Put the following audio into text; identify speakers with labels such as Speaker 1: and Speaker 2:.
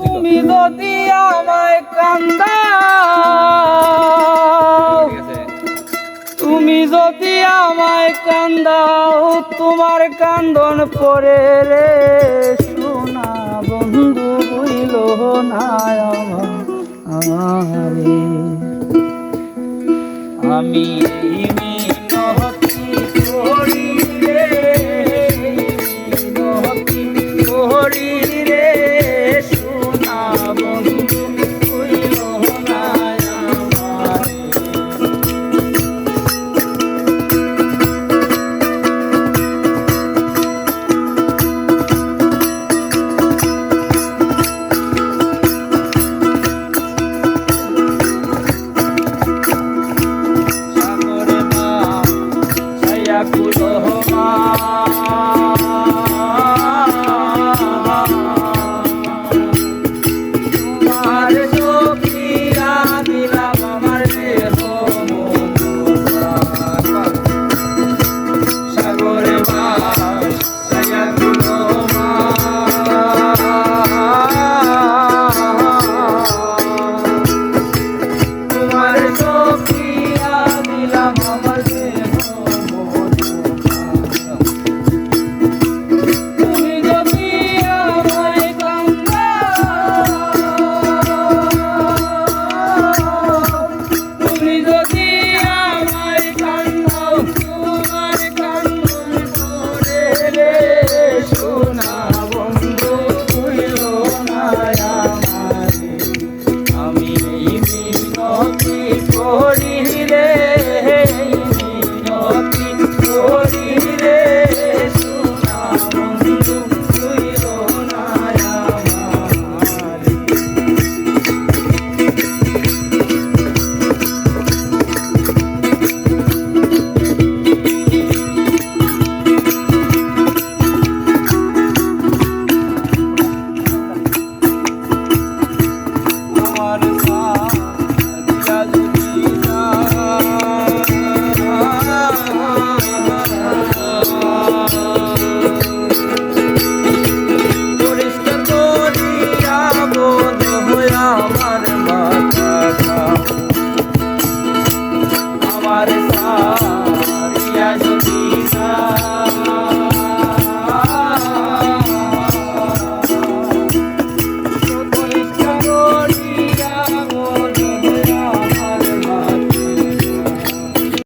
Speaker 1: তুমি যদি আমায় কান্দা তুমি যদি আমায় কান্দাও তোমার কান্দন পরে রে শোনা বন্ধু বুঝল না আমারে। আমি করি রে করি রহমান আমার মাথা আমার সা